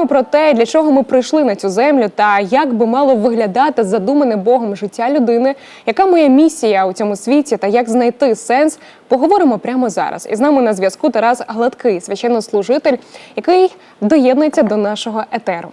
Поговоримо про те, для чого ми прийшли на цю землю, та як би мало виглядати задумане Богом життя людини, яка моя місія у цьому світі, та як знайти сенс. Поговоримо прямо зараз. І з нами на зв'язку Тарас Гладкий, священнослужитель, який доєднується до нашого етеру.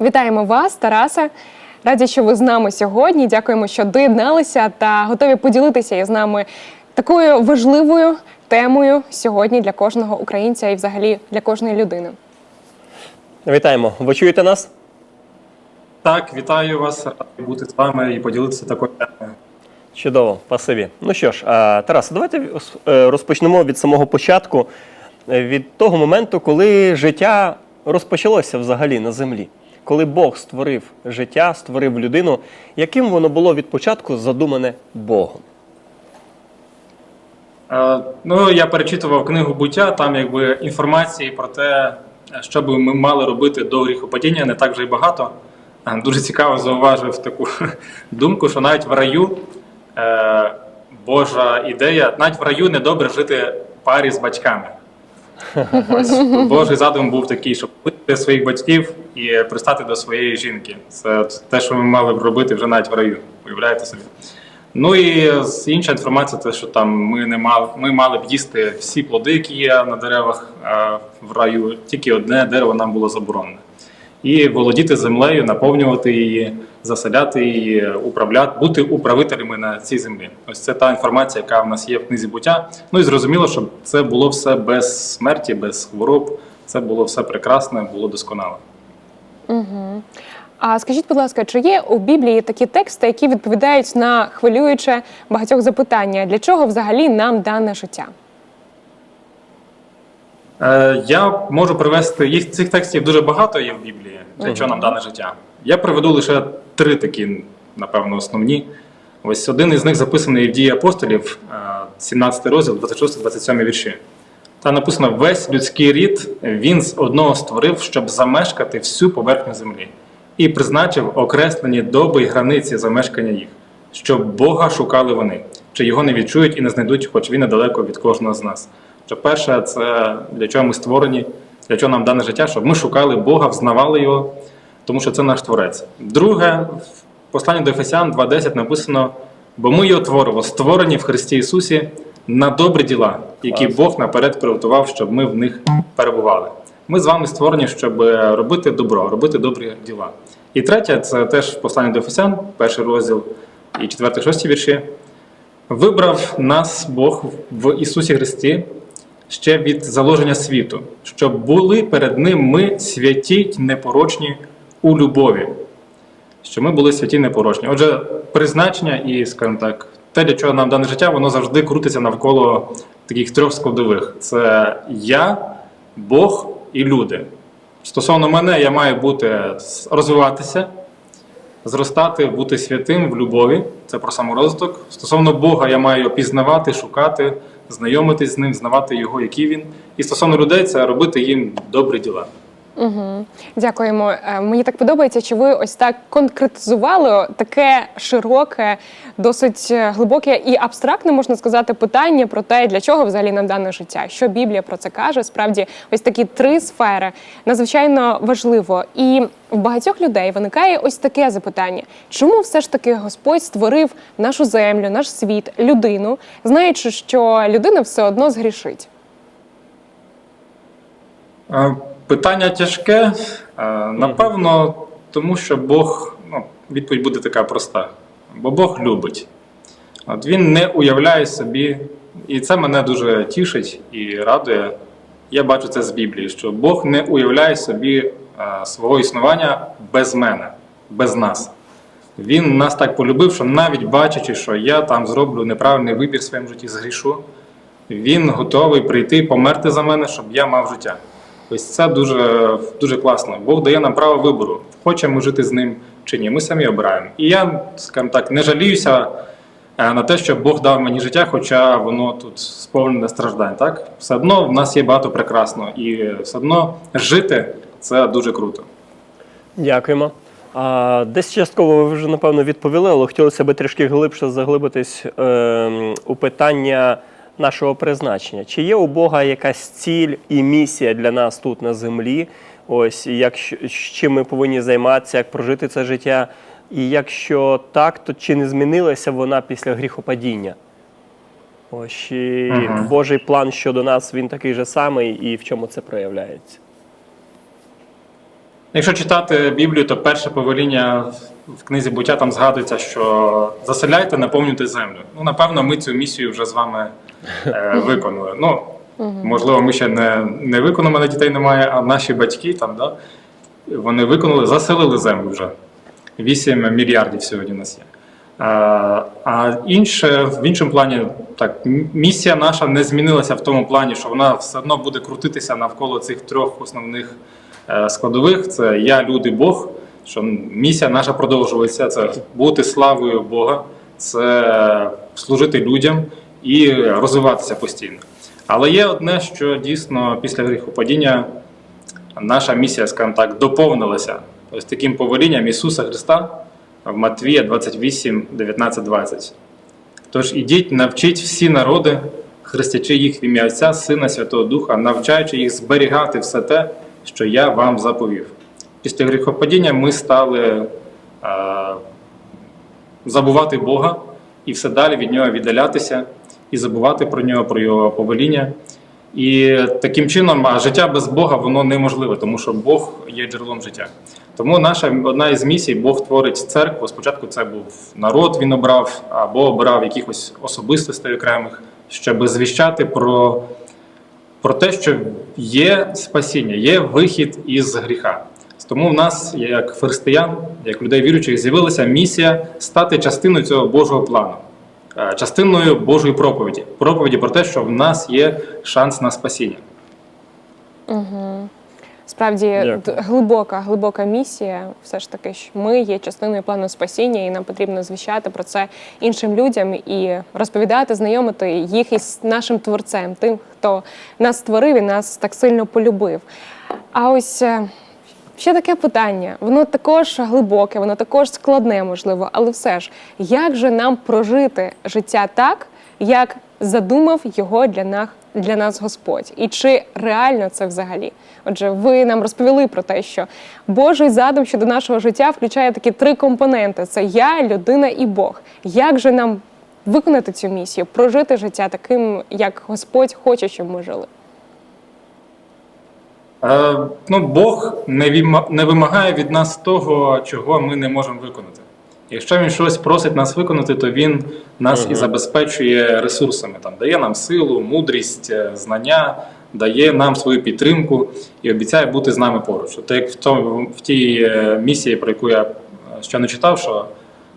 Вітаємо вас, Тараса. Раді, що ви з нами сьогодні. Дякуємо, що доєдналися та готові поділитися із нами такою важливою темою сьогодні для кожного українця і взагалі для кожної людини. Вітаємо. Ви чуєте нас? Так, вітаю вас, радий бути з вами і поділитися такою темою. Чудово, спасибі. Ну що ж, Тарас, давайте е, розпочнемо від самого початку, е, від того моменту, коли життя розпочалося взагалі на землі. Коли Бог створив життя, створив людину, яким воно було від початку задумане Богом? Е, Ну, я перечитував книгу буття, там якби інформації про те, що би ми мали робити до гріхопадіння, не так вже й багато. Е, Дуже цікаво зауважив таку думку, що навіть в раю е, Божа ідея, навіть в раю недобре жити парі з батьками. Ось Божий задум був такий, щоб любити своїх батьків і пристати до своєї жінки. Це те, що ми мали б робити вже навіть в раю. Уявляєте собі? Ну і інша інформація, те, що там ми не мали, ми мали б їсти всі плоди, які є на деревах в раю. Тільки одне дерево нам було заборонене. І володіти землею, наповнювати її, заселяти її, управляти, бути управителями на цій землі. Ось це та інформація, яка в нас є в книзі буття. Ну і зрозуміло, щоб це було все без смерті, без хвороб. Це було все прекрасне, було досконале. А скажіть, будь ласка, чи є у Біблії такі тексти, які відповідають на хвилююче багатьох запитання, для чого взагалі нам дане життя? Е, Я можу привести їх цих текстів дуже багато є в Біблії, для чого нам дане життя. Я приведу лише три такі, напевно, основні. Ось один із них записаний в дії апостолів, е, 17 розділ, 26-27 вірші. Там написано: весь людський рід він з одного створив, щоб замешкати всю поверхню землі, і призначив окреслені доби й границі замешкання їх, щоб Бога шукали вони, чи його не відчують і не знайдуть, хоч він недалеко від кожного з нас. Що перше, це для чого ми створені, для чого нам дане життя, щоб ми шукали Бога, взнавали його, тому що це наш творець. Друге, в посланні до Ефесян 2.10 написано: бо ми його творимо, створені в Христі Ісусі на добрі діла, які. Бог наперед приготував, щоб ми в них перебували. Ми з вами створені, щоб е, робити добро, робити добрі діла. І третє, це теж в посланні до Ефесян, перший розділ і четвертий, шостий вірші. Вибрав нас Бог в Ісусі Христі ще від заложення світу, щоб були перед Ним ми святі непорочні у любові. Що ми були святі непорочні. Отже, призначення і, скажімо так, те, для чого нам дане життя, воно завжди крутиться навколо таких трьох складових: це я, Бог і люди. Стосовно мене, я маю бути розвиватися, зростати, бути святим в любові, це про саморозвиток. Стосовно Бога, я маю пізнавати, шукати, знайомитись з ним, знавати його, який він. І стосовно людей, це робити їм добрі діла. Угу. Дякуємо. Е, Мені так подобається, що ви ось так конкретизували таке широке, досить е, глибоке і абстрактне, можна сказати, питання про те, для чого взагалі нам дане життя. Що Біблія про це каже? Справді, ось такі три сфери надзвичайно важливо. І в багатьох людей виникає ось таке запитання: чому все ж таки Господь створив нашу землю, наш світ, людину, знаючи, що людина все одно згрішить? Е, Питання тяжке. Е, Напевно, тому що Бог, ну, відповідь буде така проста. Бо Бог любить. От Він не уявляє собі, і це мене дуже тішить і радує. Я бачу це з Біблії, що Бог не уявляє собі е, свого існування без мене, без нас. Він нас так полюбив, що навіть бачачи, що я там зроблю неправильний вибір в своєму житті, згрішу, він готовий прийти, померти за мене, щоб я мав життя. Ось це дуже, дуже класно. Бог дає нам право вибору, хочемо жити з ним чи ні. Ми самі обираємо. І я, скажімо так, не жаліюся е, на те, що Бог дав мені життя, хоча воно тут сповнене страждань. Так? Все одно в нас є багато прекрасного, і все одно жити це дуже круто. Дякуємо. А, десь частково ви вже напевно відповіли, але хотілося б трішки глибше заглибитись е, у питання нашого призначення. Чи є у Бога якась ціль і місія для нас тут на землі? Ось як чим ми повинні займатися, як прожити це життя. І якщо так, то чи не змінилася вона після гріхопадіння? Ось і Мгм. Божий план щодо нас він такий же самий, і в чому це проявляється? Якщо читати Біблію, то перше повеління в книзі буття там згадується, що заселяйте, наповнюйте землю. Ну, напевно, ми цю місію вже з вами е, виконали. Ну, можливо, ми ще не, не виконали, мене дітей немає, а наші батьки там, да, вони виконали, заселили землю вже. 8 мільярдів сьогодні у нас є. А, а інше, в іншому плані, так, місія наша не змінилася в тому плані, що вона все одно буде крутитися навколо цих трьох основних е, складових: це я, люди, Бог. Що місія наша продовжується це бути славою Бога, це служити людям і розвиватися постійно. Але є одне, що дійсно після гріхопадіння наша місія, скажімо так, доповнилася ось таким повелінням Ісуса Христа в Матвія 28, 19, 20. Тож ідіть, навчіть всі народи, хрестячи їх в ім'я Отця, Сина Святого Духа, навчаючи їх зберігати все те, що я вам заповів. Після гріхопадіння ми стали е, забувати Бога і все далі від нього віддалятися і забувати про нього, про його повеління. І таким чином, життя без Бога воно неможливе, тому що Бог є джерелом життя. Тому наша одна із місій Бог творить церкву. Спочатку це був народ, він обрав або обрав якихось особистостей окремих, щоб звіщати про, про те, що є спасіння, є вихід із гріха. Тому в нас, як християн, як людей віруючих, з'явилася місія стати частиною цього Божого плану, е, частиною Божої проповіді. Проповіді про те, що в нас є шанс на спасіння. Справді Дякую. глибока, глибока місія. Все ж таки, що ми є частиною плану спасіння, і нам потрібно звіщати про це іншим людям і розповідати, знайомити їх із нашим творцем, тим, хто нас створив і нас так сильно полюбив. А ось е, ще таке питання. Воно також глибоке, воно також складне, можливо, але все ж, як же нам прожити життя так, як задумав його для нас, для нас Господь? І чи реально це взагалі? Отже, ви нам розповіли про те, що Божий задум щодо нашого життя включає такі три компоненти: це я, людина і Бог. Як же нам виконати цю місію, прожити життя таким, як Господь хоче, щоб ми жили? Е, ну, Бог не, вимагає від нас того, чого ми не можемо виконати. Якщо він щось просить нас виконати, то він нас і забезпечує ресурсами, там, дає нам силу, мудрість, е, знання, дає нам свою підтримку і обіцяє бути з нами поруч. От як в, тому, в тій е, місії, про яку я е, щойно читав, що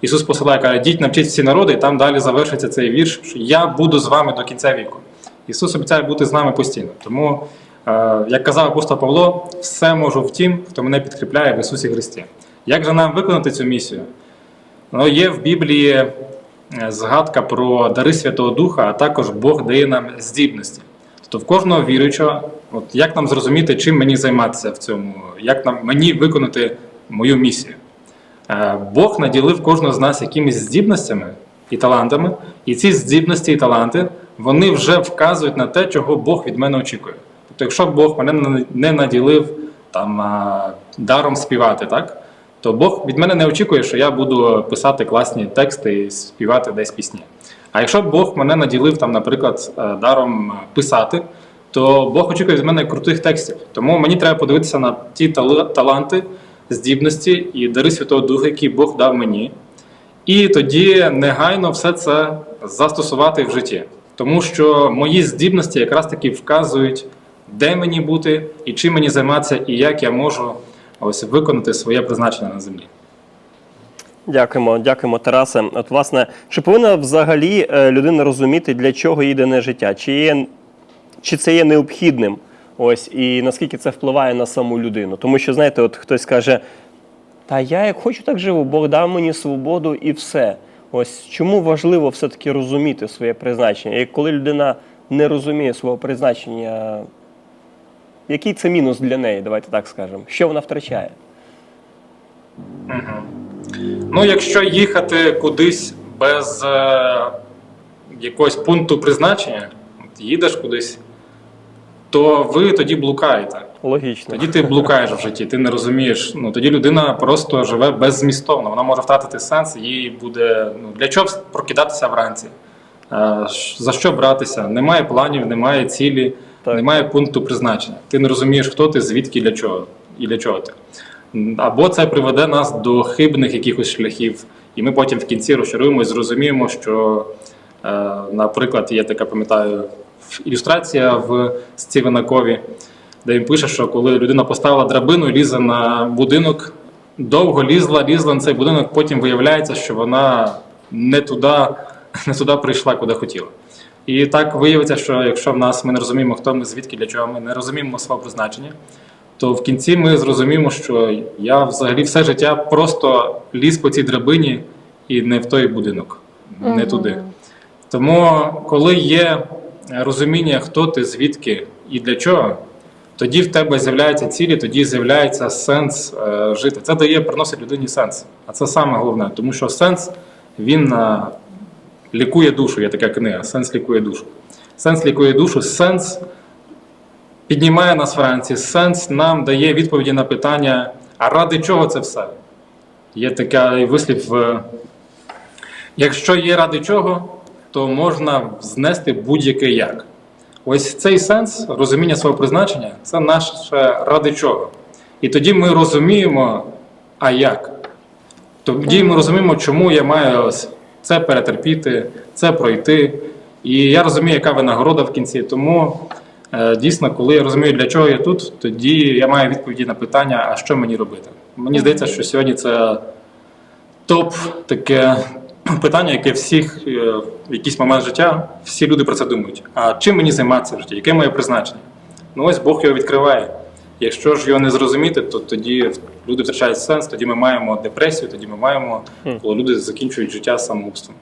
Ісус посилає, каже, діть навчіть всі народи, і там далі завершиться цей вірш, що я буду з вами до кінця віку. Ісус обіцяє бути з нами постійно. Тому, як казав апостол Павло, все можу в тім, хто мене підкріпляє в Ісусі Христі. Як же нам виконати цю місію? Ну, є в Біблії е, згадка про дари Святого Духа, а також Бог дає нам здібності. Тобто в кожного віруючого, от як нам зрозуміти, чим мені займатися в цьому, як нам мені виконати мою місію? Е, Бог наділив кожного з нас якимись здібностями і талантами, і ці здібності і таланти вони вже вказують на те, чого Бог від мене очікує. Тобто, якщо Бог мене не- наділив там даром співати, так? То Бог від мене не очікує, що я буду писати класні тексти і співати десь пісні. А якщо Бог мене наділив, там, наприклад, е, даром писати, то Бог очікує від мене крутих текстів. Тому мені треба подивитися на ті таланти, здібності і дари Святого Духа, які Бог дав мені. І тоді негайно все це застосувати в житті. Тому що мої здібності якраз таки вказують, де мені бути і чим мені займатися, і як я можу ось виконати своє призначення на землі. Дякуємо, дякуємо, Тарасе. От, власне, чи повинна взагалі е, людина розуміти, для чого їй дане життя? Чи, є, чи це є необхідним? Ось, і наскільки це впливає на саму людину? Тому що, знаєте, от хтось каже, та я як хочу, так живу, Бог дав мені свободу і все. Ось чому важливо все-таки розуміти своє призначення? І коли людина не розуміє свого призначення, який це мінус для неї, давайте так скажемо? Що вона втрачає? Ну, якщо їхати кудись без е, якогось пункту призначення, от їдеш кудись, то ви тоді блукаєте. Логічно. Тоді ти блукаєш в житті, ти не розумієш. Ну тоді людина просто живе беззмістовно. Вона може втратити сенс, їй буде ну для чого прокидатися вранці? Е, За що братися? Немає планів, немає цілі, Так. немає пункту призначення. Ти не розумієш, хто ти, звідки, для чого і для чого ти. Або це приведе нас до хибних якихось шляхів, і ми потім в кінці розчаруємось, зрозуміємо, що, е, наприклад, є така, пам'ятаю, ілюстрація в Стівена Кові, де він пише, що коли людина поставила драбину лізе на будинок, довго лізла, лізла на цей будинок, потім виявляється, що вона не туди, не туди прийшла, куди хотіла. І так виявиться, що якщо в нас ми не розуміємо, хто ми, звідки, для чого ми не розуміємо свого призначення, то в кінці ми зрозуміємо, що я взагалі все життя просто ліз по цій драбині і не в той будинок, не туди. Тому, коли є розуміння, хто ти, звідки і для чого, тоді в тебе з'являються цілі, тоді з'являється сенс е, жити. Це дає, приносить людині сенс. А це саме головне, тому що сенс він е, лікує душу. Є така книга. Сенс лікує душу. Сенс лікує душу, сенс піднімає нас вранці, сенс нам дає відповіді на питання, а ради чого це все? Є такий вислів. е, Якщо є ради чого, то можна знести будь-яке як. Ось цей сенс розуміння свого призначення це наше ради чого. І тоді ми розуміємо, а як. Тоді ми розуміємо, чому я маю ось це перетерпіти, це пройти. І я розумію, яка винагорода в кінці. Тому е, дійсно, коли я розумію, для чого я тут, тоді я маю відповіді на питання, а що мені робити. Мені здається, що сьогодні це топ таке питання, яке всіх е, в якийсь момент життя всі люди про це думають. А чим мені займатися в житті? Яке моє призначення? Ну ось Бог його відкриває. Якщо ж його не зрозуміти, то тоді люди втрачають сенс, тоді ми маємо депресію, тоді ми маємо, коли люди закінчують життя самогубством.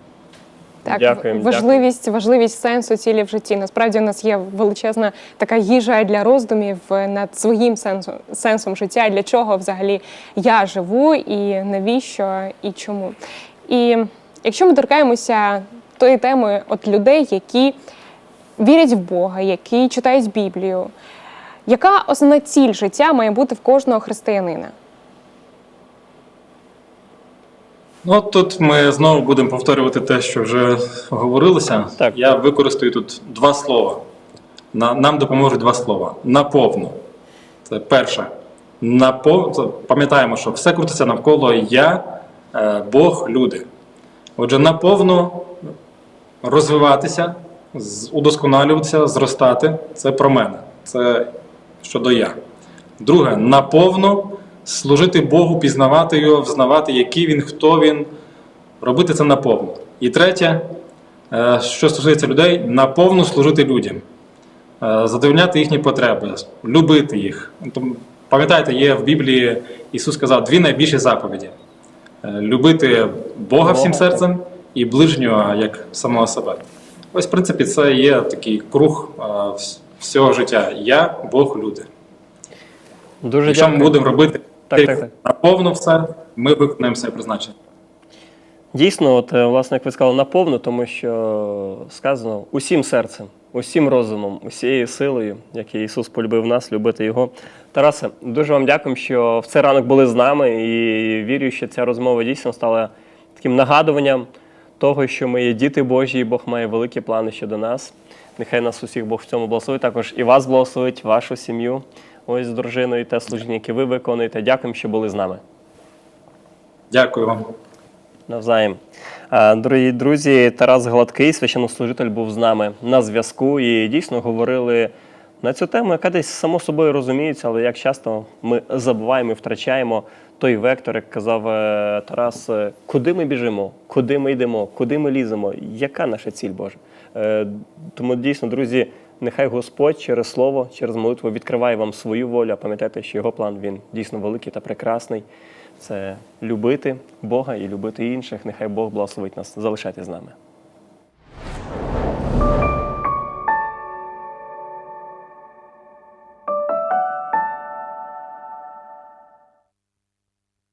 Так, Дякуємо, важливість, важливість сенсу цілі в житті. Насправді у нас є величезна така їжа для роздумів е, над своїм сенсом, сенсом життя, для чого взагалі я живу, і навіщо, і чому. І якщо ми торкаємося тої теми от людей, які вірять в Бога, які читають Біблію, яка основна ціль життя має бути в кожного християнина? Ну тут ми знову будемо повторювати те, що вже говорилося. Так. Я використаю тут два слова. Нам допоможуть два слова. Наповну. Це перше. Напов... Пам'ятаємо, що все крутиться навколо я, е, Бог, люди. Отже, наповну розвиватися, удосконалюватися, зростати це про мене. Це щодо я. Друге, наповну служити Богу, пізнавати його, взнавати, який він, хто він, робити це наповну. І третє, е, що стосується людей, наповну служити людям, Е, задовольняти їхні потреби, любити їх. Пам'ятаєте, є в Біблії Ісус сказав дві найбільші заповіді: Е, любити Бога всім серцем і ближнього як самого себе. Ось, в принципі, це є такий круг всього життя. Я, Бог, люди. Дуже Якщо ми будемо робити Так, так, так. наповну все, ми виконаємо своє призначення. Дійсно, от, е, власне, як ви сказали, наповну, тому що сказано усім серцем, усім розумом, усією силою, як Ісус полюбив нас, любити Його. Тарасе, дуже вам дякую, що в цей ранок були з нами, і вірю, що ця розмова дійсно стала таким нагадуванням того, що ми є діти Божі, і Бог має великі плани щодо нас. Нехай нас усіх Бог в цьому благословить. Також і вас благословить, вашу сім'ю, ось з дружиною те служіння, яке ви виконуєте. Дякуємо, що були з нами. Дякую вам. Навзаєм. Дорогі друзі, Тарас Гладкий, священнослужитель, був з нами на зв'язку і дійсно говорили на цю тему, яка десь само собою розуміється, але як часто ми забуваємо і втрачаємо той вектор, як казав е, Тарас, е, куди ми біжимо, куди ми йдемо, куди ми ліземо, яка наша ціль Божа. Е, Тому дійсно, друзі, нехай Господь через слово, через молитву відкриває вам свою волю. Пам'ятайте, що його план він дійсно великий та прекрасний. Це любити Бога і любити інших. Нехай Бог благословить нас. Залишайтесь з нами.